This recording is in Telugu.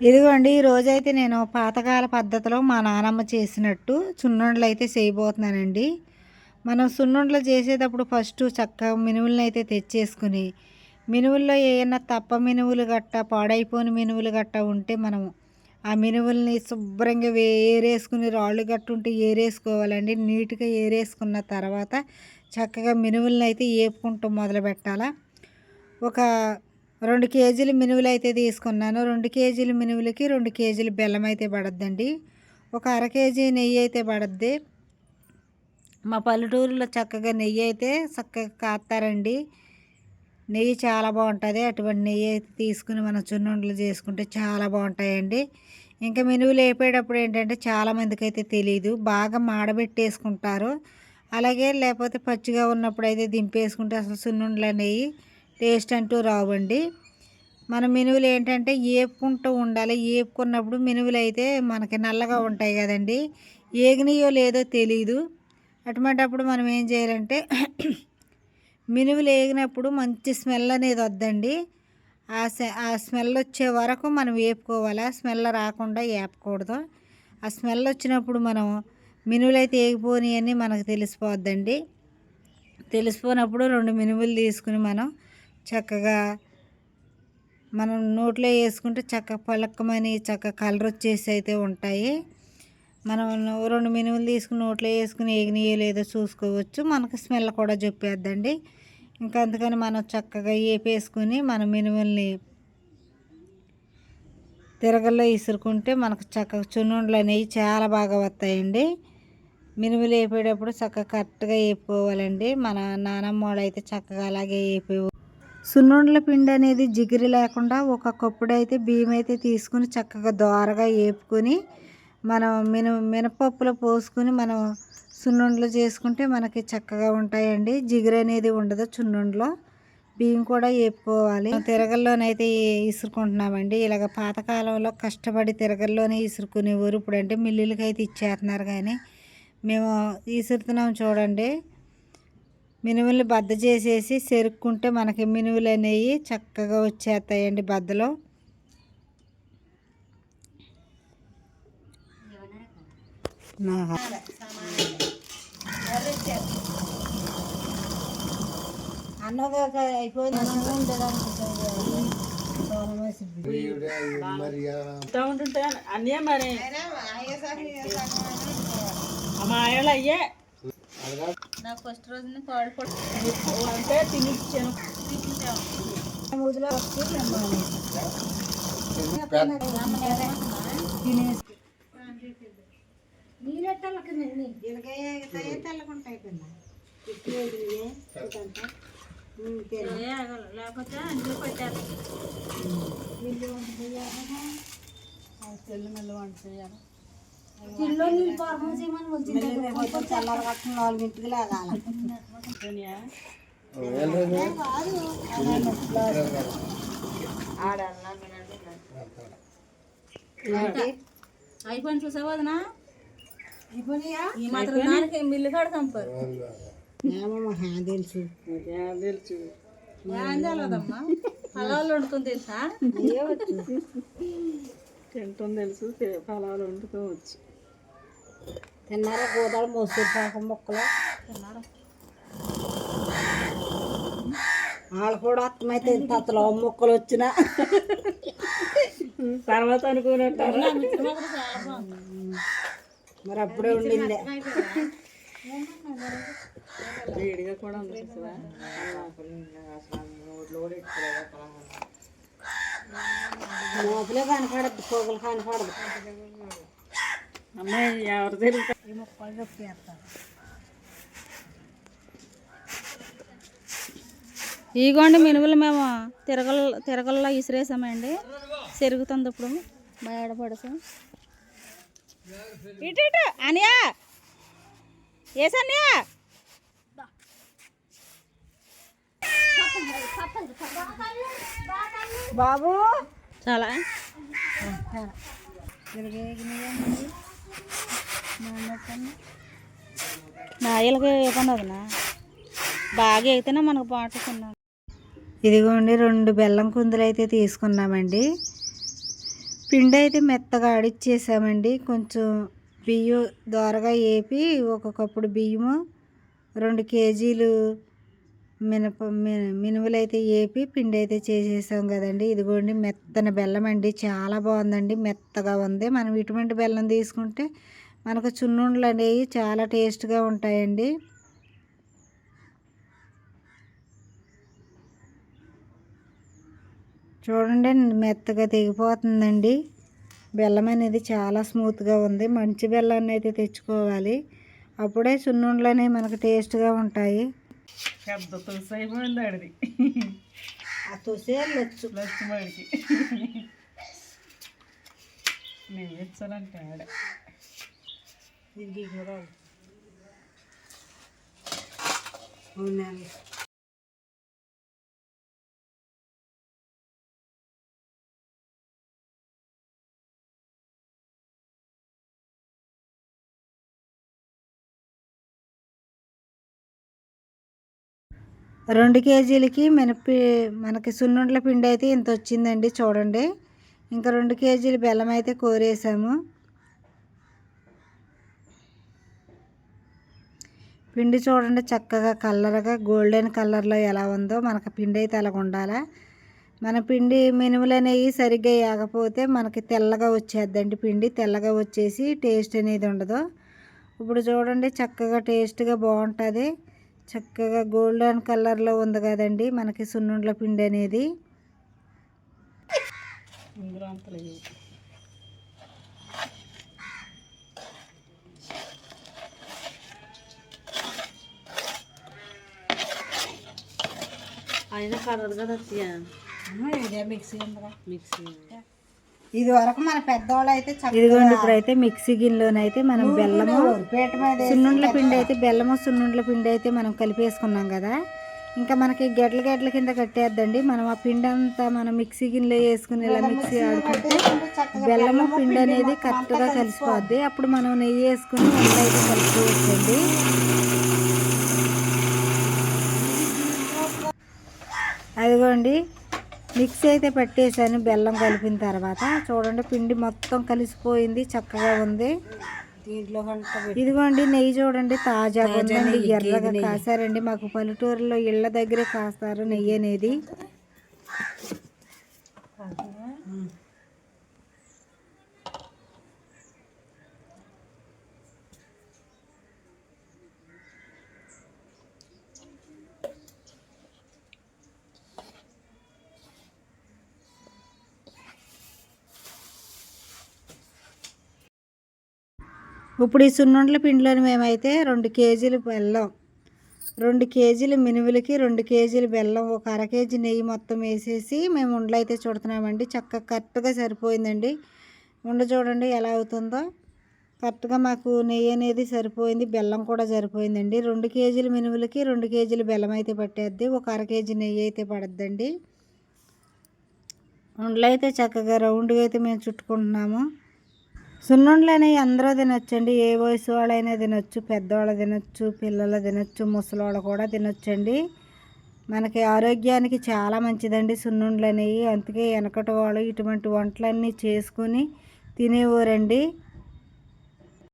ఇదిగోండి ఈ రోజైతే నేను పాతకాల పద్ధతిలో మా నానమ్మ చేసినట్టు సున్నుండలు అయితే చేయబోతున్నానండి. మనం సున్నుండలు చేసేటప్పుడు ఫస్ట్ చక్కగా మినువులను అయితే తెచ్చేసుకుని మినువుల్లో ఏమైనా తప్ప మినువులు గట్ట పాడైపోయిన మినువులు గట్ట ఉంటే మనం ఆ మినువుల్ని శుభ్రంగా ఏరేసుకుని రాళ్ళు గట్టు ఉంటే ఏరేసుకోవాలండి. నీట్గా ఏరేసుకున్న తర్వాత చక్కగా మినువులను అయితే ఏపుకుంటూ మొదలు పెట్టాలా ఒక రెండు కేజీలు మినువులు అయితే తీసుకున్నాను. రెండు కేజీల మినువులకి రెండు కేజీలు బెల్లం అయితే పడద్దండి. ఒక అర కేజీ నెయ్యి అయితే పడద్ది. మా పల్లెటూరులో చక్కగా నెయ్యి అయితే చక్కగా కాస్తారండి. నెయ్యి చాలా బాగుంటుంది. అటువంటి నెయ్యి అయితే తీసుకుని మనం చున్నుండలు చేసుకుంటే చాలా బాగుంటాయండి. ఇంకా మినువులు వేపేటప్పుడు ఏంటంటే చాలామందికి అయితే తెలియదు బాగా మాడబెట్టేసుకుంటారు. అలాగే లేకపోతే పచ్చిగా ఉన్నప్పుడు అయితే దింపేసుకుంటే అసలు సున్నుండలు నెయ్యి టేస్ట్ అంటూ రావండి. మన మినువులు ఏంటంటే ఏపుకుంటూ ఉండాలి. ఏపుకున్నప్పుడు మినువులు అయితే మనకి నల్లగా ఉంటాయి కదండి. ఏగినాయో లేదో తెలీదు. అటువంటప్పుడు మనం ఏం చేయాలంటే మినువులు ఏగినప్పుడు మంచి స్మెల్ అనేది వద్దండి. ఆ ఆ స్మెల్ వచ్చే వరకు మనం వేపుకోవాలి ఆ స్మెల్ రాకుండా వేపకూడదు ఆ స్మెల్ వచ్చినప్పుడు మనం మినువులు అయితే ఏగిపోని అని మనకు తెలిసిపోద్దండి. తెలిసిపోయినప్పుడు రెండు మినువులు తీసుకుని మనం చక్కగా మనం నోట్లో వేసుకుంటే చక్క పలకమని చక్క కలర్ వచ్చేసి అయితే ఉంటాయి. మనం రెండు మినుములు తీసుకుని నోట్లో వేసుకుని ఏగినాయో లేదో చూసుకోవచ్చు. మనకు స్మెల్ కూడా చెప్పేద్దండి. ఇంకా అందుకని మనం చక్కగా ఏపేసుకుని మన మినుముల్ని తిరగల్లో ఇసురుకుంటే మనకు చక్కగా చున్నుండలు అనేవి చాలా బాగా వస్తాయండి. మినుములు వేపేటప్పుడు చక్కగా కరెక్ట్గా వేపుకోవాలండి. మన నానమ్మ వాళ్ళు అయితే చక్కగా అలాగే వేపేవు సున్నుండల పిండి అనేది జిగిరి లేకుండా ఒక కప్పుడు అయితే బియ్యం అయితే తీసుకుని చక్కగా దోరగా వేపుకొని మనం మిన మినపప్పులో పోసుకుని మనం సున్నుండలు చేసుకుంటే మనకి చక్కగా ఉంటాయండి. జిగురు అనేది ఉండదు చున్నుండలో బియ్యం కూడా వేపుకోవాలి తిరగల్లోనైతే ఇసురుకుంటున్నామండి. ఇలాగ పాతకాలంలో కష్టపడి తిరగల్లోనే ఇసురుకునేవారు. ఇప్పుడంటే మిల్లులకి అయితే ఇచ్చేస్తున్నారు కానీ మేము ఇసురుతున్నాం చూడండి. మినుములు బద్ద చేసేసి సెరుక్కుంటే మనకి మినుములు అనేవి చక్కగా వచ్చేస్తాయండి బద్దలో. అన్నది అయిపోయింది. అన్నీ మరి. మా అయ్యే నాకు ఫస్ట్ రోజున పాడు అంటే తినిచ్చాను ముదిలో వచ్చి నీళ్ళెట్టలకి ఇలాగే తెల్లకుంటాయి పిల్ల లేకపోతే అందులో పెట్టారు తెల్లు మెల్ల వంట చేయాలి? కిలో నీళ్ళు పాపం చేయమని వచ్చింది? చల్లారి కట్టిన నాలుగింటికి లాగాల అయిపోయింది చూసావా ఈ మాత్రం దానికి మిల్లు కాడ తెలుసు. తెలుసు. తెలదమ్మా పొలాలు వండుతుంది తెలుసా? తింటుంది తెలుసు పొలాలు వండుకోవచ్చు తిన్నారా? గోదావరి మోసూరు పాకం మొక్కలు? తిన్నారు? వాళ్ళు కూడా అర్థమైతే ఇంత అతలో మొక్కలు వచ్చినా. తర్వాత అనుకున్నట్టు మరి అప్పుడే ఉండిందే. వేడిగా కూడా ఉంది చూసావా? లోపలే కనపడద్దు పొగలు కనపడదు. అమ్మాయి ఎవరు మినుములు మేము తిరగల తిరగల్లో ఇసిరేసామండి. చెరుగుతుంది ఇప్పుడు. బయట పడసాం ఇటు ఇటు అనియా! ఏసన్యా బాబు! చాలా. నాయలకి ఏ అదనా బాగా అయితేనే మనకు పాటుకున్నాం ఇదిగోండి రెండు బెల్లం కుందులు అయితే తీసుకున్నామండి. పిండి అయితే మెత్తగా ఆడిచ్చేసామండి. కొంచెం బియ్యం దోరగా వేపి ఒక్కొక్కప్పుడు బియ్యము రెండు కేజీలు మినప మి- మినుములు అయితే వేపి పిండి అయితే చేసేసాం కదండి. ఇదిగోండి మెత్తన బెల్లం అండి. చాలా బాగుందండి. మెత్తగా ఉంది. మనం ఇటువంటి బెల్లం తీసుకుంటే మనకు చున్నుండలు అనేవి చాలా టేస్ట్గా ఉంటాయండి. చూడండి మెత్తగా తెగిపోతుందండి. బెల్లం అనేది చాలా స్మూత్గా ఉంది. మంచి బెల్లాన్ని అయితే తెచ్చుకోవాలి. అప్పుడే చున్నుండలు అనేవి మనకు టేస్ట్గా ఉంటాయి. పెద్ద తులసి అయిపోయింది ఆడిది ఆ తొసేళ్ళొచ్చు లక్ష్మడికి నేను ఇచ్చానంటే ఆడ రెండు కేజీలకి మినపి మనకి సున్నుండల పిండి అయితే ఇంత వచ్చిందండి చూడండి. ఇంకా రెండు కేజీలు బెల్లం అయితే కోరేసాము. పిండి చూడండి చక్కగా కలర్గా గోల్డెన్ కలర్లో ఎలా ఉందో మనకి పిండి అయితే అలాగ ఉండాలా. మన పిండి మినుములు అనేవి సరిగ్గా వేయకపోతే మనకి తెల్లగా వచ్చేద్దండి పిండి. తెల్లగా వచ్చేసి టేస్ట్ అనేది ఉండదు. ఇప్పుడు చూడండి చక్కగా టేస్ట్గా బాగుంటుంది. చక్కగా గోల్డెన్ కలర్లో ఉంది కదండి మనకి సున్నుండ్ల పిండి అనేది. అయినా కలర్ కదా మిక్సీ మిక్సీ. ఇది వరకు మన పెద్దవాళ్ళు అయితే ఇదిగోండి ఇప్పుడైతే మిక్సీ గిన్నెలోనైతే మనం బెల్లము సున్నుండ్ల పిండి అయితే బెల్లము సున్నుండ్ల పిండి అయితే మనం కలిపేసుకున్నాం కదా. ఇంకా మనకి గెడ్ల గెడ్ల కింద కట్టేద్దండి. మనం ఆ పిండి అంతా మనం మిక్సీ గిన్నెలో వేసుకుని ఇలా మిక్సీ ఆడుకుంటే బెల్లము పిండి అనేది కరెక్ట్గా కలిసిపోద్ది. అప్పుడు మనం నెయ్యి వేసుకుని అయితే కలుపుకోవచ్చండి. అదిగోండి మిక్సీ అయితే పెట్టేశాను బెల్లం కలిపిన తర్వాత. చూడండి పిండి మొత్తం కలిసిపోయింది చక్కగా ఉంది. దీంట్లో ఇదిగోండి నెయ్యి చూడండి తాజాగా ఉందండి ఎర్రగా కాసారండి. మాకు పల్లెటూరులో ఇళ్ళ దగ్గరే కాస్తారు నెయ్యి అనేది. ఇప్పుడు ఈ సున్నుండల పిండిలోని మేమైతే రెండు కేజీలు బెల్లం రెండు కేజీలు మినుములకి రెండు కేజీలు బెల్లం ఒక అర కేజీ నెయ్యి మొత్తం వేసేసి మేము ఉండలు అయితే చుడుతున్నామండి. చక్కగా కరెక్ట్గా సరిపోయిందండి. ఉండ చూడండి ఎలా అవుతుందో. కరెక్ట్గా మాకు నెయ్యి అనేది సరిపోయింది బెల్లం కూడా సరిపోయిందండి. రెండు కేజీలు మినుములకి రెండు కేజీలు బెల్లం అయితే పట్టేద్ది ఒక అర కేజీ నెయ్యి అయితే పడద్దండి. ఉండలు అయితే చక్కగా రౌండ్గా అయితే మేము చుట్టుకుంటున్నాము. సున్నుండలు అనేవి అందరూ తినొచ్చండి. ఏ వయసు వాళ్ళైనా తినొచ్చు పెద్దవాళ్ళు తినొచ్చు పిల్లలు తినొచ్చు ముసలివాళ్ళు కూడా తినొచ్చండి. మనకి ఆరోగ్యానికి చాలా మంచిదండి సున్నుండలు అనేవి అందుకే వెనకటి వాళ్ళు ఇటువంటి వంటలన్నీ చేసుకుని తినేవారండి.